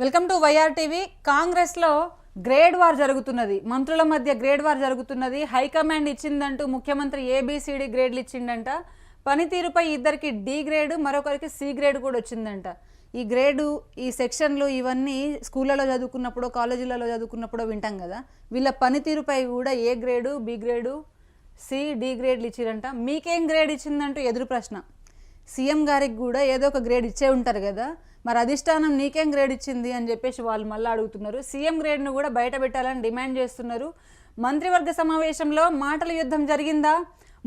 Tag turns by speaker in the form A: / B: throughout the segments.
A: Welcome to YR TV. కాంగ్రెస్లో grade war జరుగుతున్నది. మంత్రుల మధ్య గ్రేడ్ వార్ జరుగుతున్నది. హైకమాండ్ ఇచ్చిందంటూ ముఖ్యమంత్రి ఏబిసిడి గ్రేడ్లు ఇచ్చిండంట. పనితీరుపై ఇద్దరికి డి గ్రేడ్ మరొకరికి సి గ్రేడ్ కూడా వచ్చిందంట. ఈ గ్రేడు ఈ సెక్షన్లు ఇవన్నీ స్కూళ్ళలో చదువుకున్నప్పుడు కాలేజీలలో చదువుకున్నప్పుడు వింటాం కదా. వీళ్ళ పనితీరుపై కూడా A grade B grade C D గ్రేడ్లు ఇచ్చిరంట. మీకేం గ్రేడ్ ఇచ్చిందంటూ ఎదురు ప్రశ్న. సీఎం గారికి కూడా ఏదో ఒక గ్రేడ్ ఇచ్చే ఉంటారు కదా. మరి అధిష్టానం నీకేం గ్రేడ్ ఇచ్చింది అని చెప్పేసి వాళ్ళు మళ్ళీ అడుగుతున్నారు. సీఎం గ్రేడ్ను కూడా బయట పెట్టాలని డిమాండ్ చేస్తున్నారు. మంత్రివర్గ సమావేశంలో మాటల యుద్ధం జరిగిందా?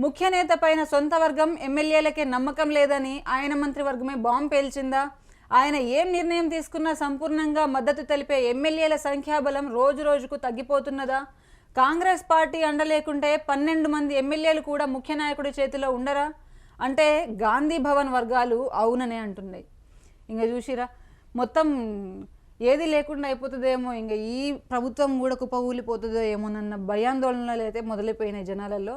A: ముఖ్య నేత పైన సొంత వర్గం ఎమ్మెల్యేలకే నమ్మకం లేదని ఆయన మంత్రివర్గమే బాంబు పేల్చిందా? ఆయన ఏం నిర్ణయం తీసుకున్నా సంపూర్ణంగా మద్దతు తెలిపే ఎమ్మెల్యేల సంఖ్యాబలం రోజు రోజుకు తగ్గిపోతున్నదా? కాంగ్రెస్ పార్టీ అండలేకుంటే పన్నెండు మంది ఎమ్మెల్యేలు కూడా ముఖ్య నాయకుడి చేతిలో ఉండరా? అంటే గాంధీ భవన్ వర్గాలు అవుననే అంటున్నాయి. ఇంకా చూసిరా? మొత్తం ఏది లేకుండా అయిపోతుందేమో ఇంకా ఈ ప్రభుత్వం కూడా కుప్పకూలిపోతుందో ఏమోనన్న భయాందోళనలు అయితే మొదలైపోయినాయి జనాలలో.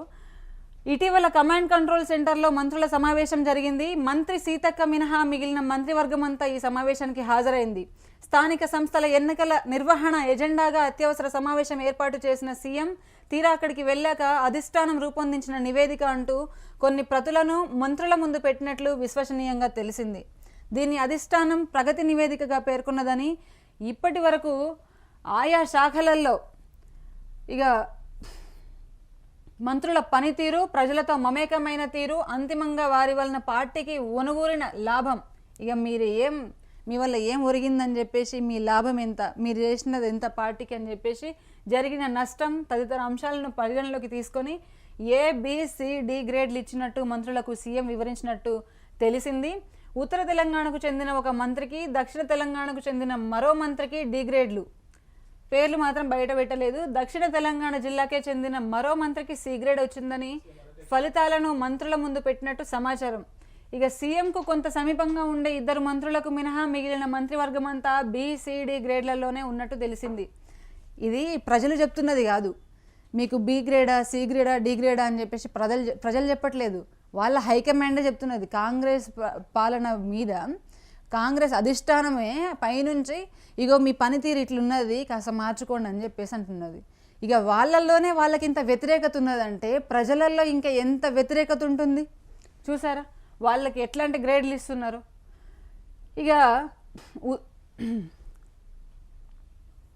A: ఇటీవల కమాండ్ కంట్రోల్ సెంటర్లో మంత్రుల సమావేశం జరిగింది. మంత్రి సీతక్క మినహా మిగిలిన మంత్రివర్గం అంతా ఈ సమావేశానికి హాజరైంది. స్థానిక సంస్థల ఎన్నికల నిర్వహణ ఎజెండాగా అత్యవసర సమావేశం ఏర్పాటు చేసిన సీఎం తీరా అక్కడికి వెళ్ళాక అధిష్టానం రూపొందించిన నివేదిక అంటూ కొన్ని ప్రతులను మంత్రుల ముందు పెట్టినట్లు విశ్వసనీయంగా తెలిసింది. దీని అధిష్టానం ప్రగతి నివేదికగా పేర్కొన్నదని ఇప్పటి వరకు ఆయా శాఖలలో ఇక మంత్రుల పనితీరు ప్రజలతో మమేకమైన తీరు అంతిమంగా వారి వలన పార్టీకి ఒనుగూరిన లాభం. ఇక మీరు ఏం మీ వల్ల ఏం ఒరిగిందని చెప్పేసి మీ లాభం ఎంత మీరు చేసినది ఎంత పార్టీకి అని చెప్పేసి జరిగిన నష్టం తదితర అంశాలను పరిగణలోకి తీసుకొని ఏ బి, సి, డి గ్రేడ్లు ఇచ్చినట్టు మంత్రులకు సీఎం వివరించినట్టు తెలిసింది. ఉత్తర తెలంగాణకు చెందిన ఒక మంత్రికి దక్షిణ తెలంగాణకు చెందిన మరో మంత్రికి డిగ్రేడ్లు పేర్లు మాత్రం బయట పెట్టలేదు. దక్షిణ తెలంగాణ జిల్లాకే చెందిన మరో మంత్రికి సి గ్రేడ్ వచ్చిందని ఫలితాలను మంత్రుల ముందు పెట్టినట్టు సమాచారం. ఇక సీఎంకు కొంత సమీపంగా ఉండే ఇద్దరు మంత్రులకు మినహా మిగిలిన మంత్రివర్గం అంతా బీసీడీ గ్రేడ్లలోనే ఉన్నట్టు తెలిసింది. ఇది ప్రజలు చెప్తున్నది కాదు. మీకు బి గ్రేడా సి గ్రేడా డి గ్రేడా అని చెప్పేసి ప్రజలు ప్రజలు చెప్పట్లేదు. వాళ్ళ హైకమాండే చెప్తున్నది కాంగ్రెస్ ప- పాలన మీద కాంగ్రెస్ అధిష్టానమే పైనుంచి ఇగో మీ పనితీరు ఇట్లున్నది కాస్త మార్చుకోండి అని చెప్పేసి అంటున్నది. ఇక వాళ్ళల్లోనే వాళ్ళకి ఇంత వ్యతిరేకత ఉన్నదంటే ప్రజలల్లో ఇంకా ఎంత వ్యతిరేకత ఉంటుంది? చూసారా? వాళ్ళకి ఎట్లాంటి గ్రేడ్లు ఇస్తున్నారు? ఇక